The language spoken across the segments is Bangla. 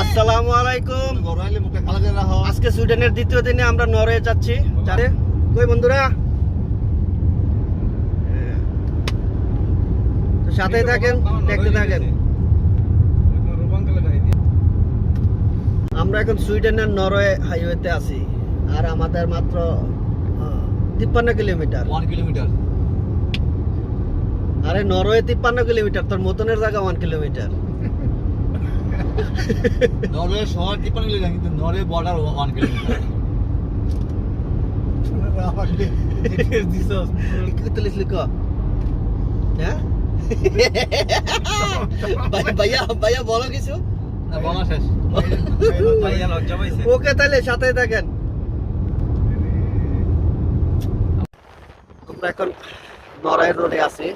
আসসালামু আলাইকুম। আজকে সুইডেনের দ্বিতীয় দিনে আমরা নরওয়ে যাচ্ছি। কই বন্ধুরা? তো সাথেই থাকেন দেখতে থাকেন। আমরা এখন সুইডেনের নরওয়ে হাইওয়েতে আছি আর আমাদের মাত্র তিপ্পান্ন কিলোমিটার। কিলোমিটার। আরে নরওয়ে তিপ্পান্ন কিলোমিটার তোর মতনের জায়গা ওয়ান কিলোমিটার। নরওয়ে শহর তিপ্পান্ন কিলোমিটার কিন্তু নরওয়ে বর্ডার ওয়ান কিলোমিটার কি তুলিস লিখ হ্যাঁ? ভাই- ভাইয়া ভাইয়া বলো কিছু। না বলা শেষ। ওকে তাহলে সাথে থাকেন। আমরা এখন নড়াই রোডে আছি।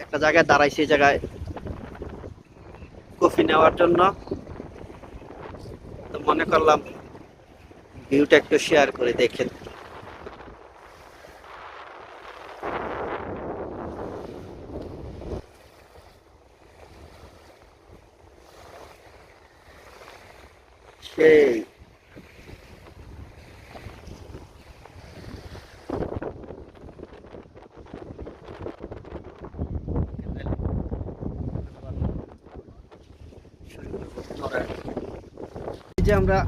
একটা জায়গায় দাঁড়াই সেই জায়গায়। কফি নেওয়ার জন্য। তো মনে করলাম ভিউটা একটু শেয়ার করে দেখেন সেই। যে আমরা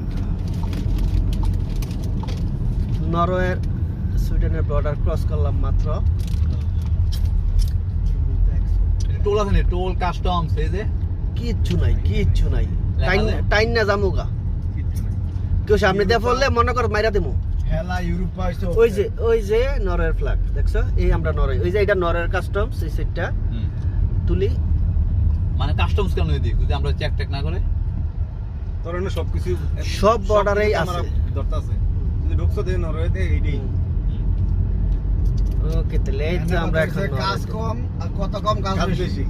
নরওয়ের সুইডেনের বর্ডার ক্রস করলাম মাত্র। টোল আছে নি? টোল কাস্টমস এই যে? কিচ্ছু নাই কিচ্ছু নাই। টাইন না জামুগা। কেউ সামনে দিয়ে পড়লে মনে কর মাইরা দেবো হেলা ইউরোপ ওই যে ওই যে নরওয়ের ফ্ল্যাগ দেখছ? এই আমরা নরওয়ে ওই যে এটা নরওয়ের কাস্টমস এই হুম। তুলি মানে কাস্টমস কেন এদিক যদি আমরা চেক টেক না করে? তোর এনে সবকিছু সব বর্ডারেই আছে ধরতে আছে। যদি ঢুকছো দেন নরওয়েতে এইটাই ওকে তাহলে এই তো আমরা এখন কাজ কম আর কত কম কাজ বেশি।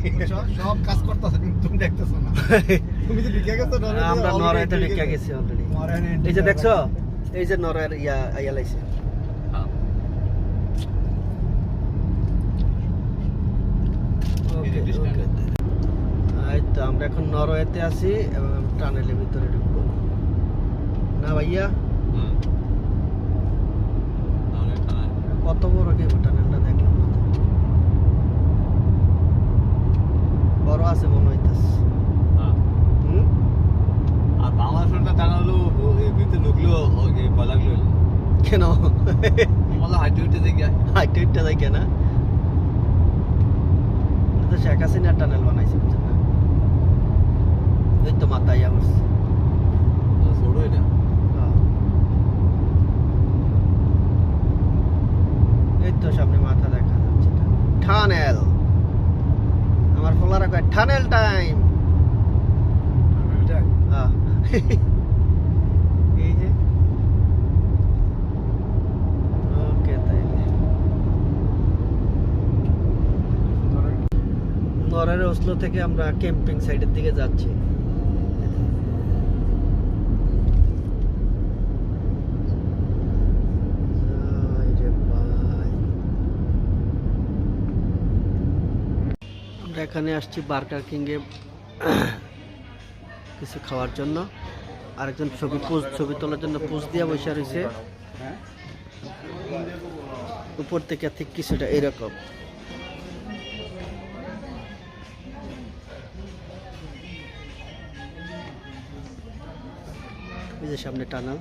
সব কাজ করতেছে কিন্তু তুমি দেখতেছো না। তুমি তো ঢুকে গেছো নরওয়েতে আমরা নরওয়েতে ঢুকে ঢুকে গেছি। অলরেডি এই যে দেখছ এই যে নরওয়ের ইয়া আইয়া লাইছে হ্যাঁ। ওকে এই যে distance। ওকে এই তো আমরা এখন নরওয়েতে আছি এবং টানেলের ভিতরে ঢুকবো। না ভাইয়া? কত বড় গেম টানেলটা দেখলাম বড় আছে মনে হইতাছে। হ্যাঁ। আর ভিতরে লাগল। কেন? হাইটে দেখি। হাইট উঠতে দেখে না? তো শেখ হাসিনার টানেল বানাইছে তো মাথায় আবার ছোট এটা? এই তো সামনে মাথা দেখা যাচ্ছে। টানেল আমার ফলারা কয় টানেল টাইম! এই যে। ওকে তাইলে। নরের ওসলো থেকে আমরা ক্যাম্পিং সাইডের দিকে যাচ্ছি এই যে ভাই। আমরা এখানে আসছি বার্গার কিংয়ে কিছু খাওয়ার জন্য। আরেকজন ছবি পোজ ছবি তোলার জন্য পোজ দিয়ে বসে রয়েছে। উপর থেকে ঠিক কিছুটা এরকম। এই যে সামনে টানাল।